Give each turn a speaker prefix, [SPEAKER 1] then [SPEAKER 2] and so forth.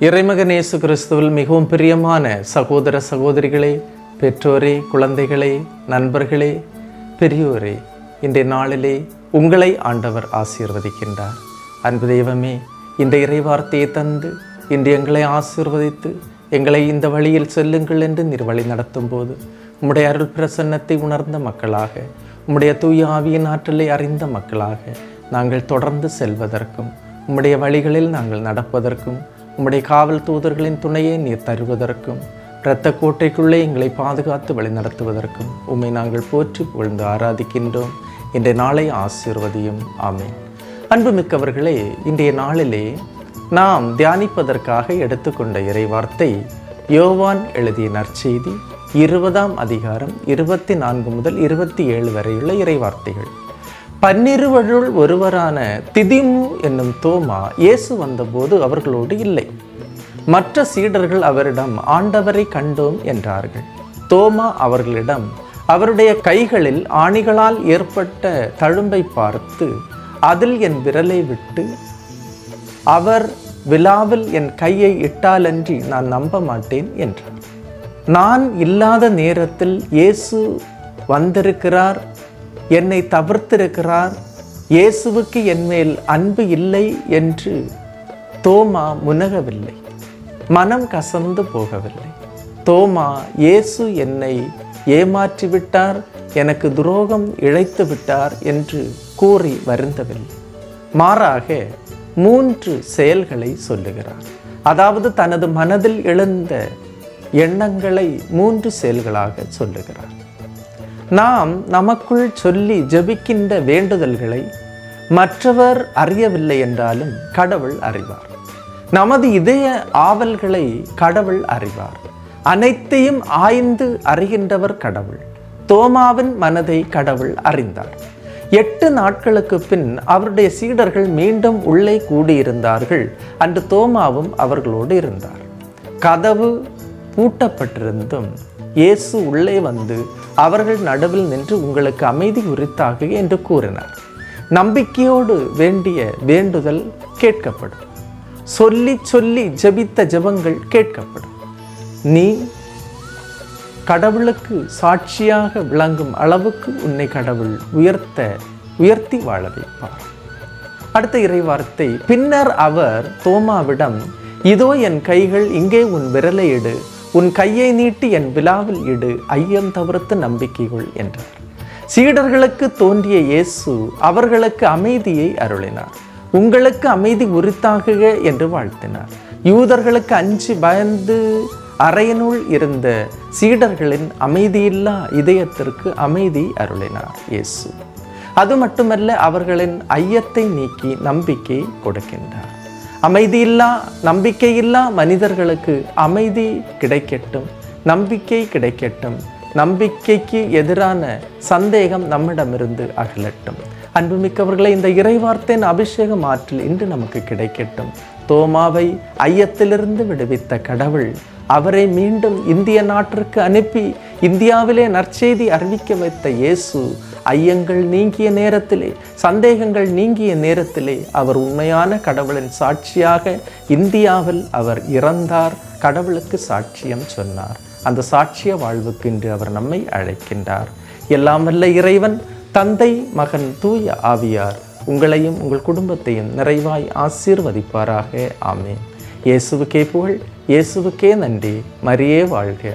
[SPEAKER 1] இறைமகன் இயேசு கிறிஸ்துவில் மிகவும் பிரியமான சகோதர சகோதரிகளே பெற்றோரே குழந்தைகளே நண்பர்களே பெரியோரே இன்றைய நாளிலே உங்களை ஆண்டவர் ஆசீர்வதிக்கின்றார். அன்பு தெய்வமே இந்த இறைவார்த்தையை தந்து இன்று எங்களை ஆசீர்வதித்து எங்களை இந்த வழியில் செல்லுங்கள் என்று நீர் வழி நடத்தும் போது உம்முடைய அருள் பிரசன்னத்தை உணர்ந்த மக்களாக உம்முடைய தூய ஆவியின் ஆற்றலை அறிந்த மக்களாக நாங்கள் தொடர்ந்து செல்வதற்கும் உம்முடைய வழிகளில் நாங்கள் நடப்பதற்கும் உம்முடைய காவல் தூதர்களின் துணையை நீர் தருவதற்கும் இரத்த கோட்டைக்குள்ளே எங்களை பாதுகாத்து வழிநடத்துவதற்கும் உம்மை நாங்கள் போற்றி புகழ்ந்து ஆராதிக்கின்றோம். இன்றைய நாளை ஆசீர்வதியும். ஆமேன். அன்புமிக்கவர்களே இன்றைய நாளிலே நாம் தியானிப்பதற்காக எடுத்துக்கொண்ட இறைவார்த்தை யோவான் எழுதிய நற்செய்தி இருபதாம் அதிகாரம் இருபத்தி நான்கு முதல் இருபத்தி ஏழு வரையுள்ள இறைவார்த்தைகள். பன்னிருவருள் ஒருவரான திதிமு என்னும் தோமா இயேசு வந்தபோது அவர்களோடு இல்லை. மற்ற சீடர்கள் அவரிடம் ஆண்டவரை கண்டோம் என்றார்கள். தோமா அவர்களிடம் அவருடைய கைகளில் ஆணிகளால் ஏற்பட்ட தழும்பை பார்த்து அதில் என் விரலை விட்டு அவர் விழாவில் என் கையை இட்டாலன்றி நான் நம்ப மாட்டேன் என்றார். நான் இல்லாத நேரத்தில் இயேசு வந்திருக்கிறார் என்னை தவிர்த்திருக்கிறார். இயேசுவுக்கு என்மேல் அன்பு இல்லை என்று தோமா முனகவில்லை. மனம் கசந்து போகவில்லை. தோமா இயேசு என்னை ஏமாற்றி விட்டார் எனக்கு துரோகம் இழைத்து விட்டார் என்று கூறி வருந்தவில்லை. மாறாக மூன்று செயல்களை சொல்லுகிறார். அதாவது தனது மனதில் எழுந்த எண்ணங்களை மூன்று செயல்களாக சொல்லுகிறார். நாம் நமக்குள் சொல்லி ஜெபிக்கின்ற வேண்டுதல்களை மற்றவர் அறியவில்லை என்றாலும் கடவுள் அறிவார். நமது இதய ஆவல்களை கடவுள் அறிவார். அனைத்தையும் ஆய்ந்து அறிகின்றவர் கடவுள். தோமாவின் மனதை கடவுள் அறிந்தார். எட்டு நாட்களுக்கு பின் அவருடைய சீடர்கள் மீண்டும் உள்ளே கூடியிருந்தார்கள். அன்று தோமாவும் அவர்களோடு இருந்தார். கதவு பூட்டப்பட்டிருந்தும் இயேசு உள்ளே வந்து அவர்கள் நடுவில் நின்று உங்களுக்கு அமைதி உரித்தாக என்று கூறினார். நம்பிக்கையோடு வேண்டிய வேண்டுதல் கேட்கப்படும். சொல்லி சொல்லி ஜெபித்த ஜெபங்கள் கேட்கப்படும். நீ கடவுளுக்கு சாட்சியாக விளங்கும் அளவுக்கு உன்னை கடவுள் உயர்த்த உயர்த்தி வாழ வைப்பார். அடுத்த இறைவார்த்தை பின்னர் அவர் தோமாவிடம் இதோ என் கைகள் இங்கே உன் விரலை எடு உன் கையை நீட்டி என் விழாவில் இடு ஐயம் தவிர்த்து நம்பிக்கைகள் என்றார். சீடர்களுக்கு தோன்றிய இயேசு அவர்களுக்கு அமைதியை அருளினார். உங்களுக்கு அமைதி உரித்தாகுக என்று வாழ்த்தினார். யூதர்களுக்கு அஞ்சு பயந்து அறையனுள் இருந்த சீடர்களின் அமைதியில்லா இதயத்திற்கு அமைதி அருளினார் இயேசு. அது மட்டுமல்ல அவர்களின் ஐயத்தை நீக்கி நம்பிக்கை கொடுக்கின்றார். அமைதியில்லா நம்பிக்கையில்லா மனிதர்களுக்கு அமைதி கிடைக்கட்டும் நம்பிக்கை கிடைக்கட்டும் நம்பிக்கைக்கு எதிரான சந்தேகம் நம்மிடமிருந்து அகலட்டும். அன்புமிக்கவர்களை இந்த இறைவார்த்தையின் அபிஷேகம் ஆற்றில் இன்று நமக்கு கிடைக்கட்டும். தோமாவை ஐயத்திலிருந்து விடுவித்த கடவுள் அவரை மீண்டும் இந்திய நாட்டிற்கு அனுப்பி இந்தியாவிலே நற்செய்தி அறிவிக்க வைத்த இயேசு ஐயங்கள் நீங்கிய நேரத்திலே சந்தேகங்கள் நீங்கிய நேரத்திலே அவர் உண்மையான கடவுளின் சாட்சியாக இந்தியாவில் அவர் இறந்தார் கடவுளுக்கு சாட்சியம் சொன்னார். அந்த சாட்சிய வாழ்வுக்கு இன்று அவர் நம்மை அழைக்கின்றார். எல்லாம் வல்ல இறைவன் தந்தை மகன் தூய ஆவியார் உங்களையும் உங்கள் குடும்பத்தையும் நிறைவாய் ஆசீர்வதிப்பாராக. ஆமேன். இயேசுவுக்கே புகழ் இயேசுவுக்கே நன்றி. மரியே வாழ்க.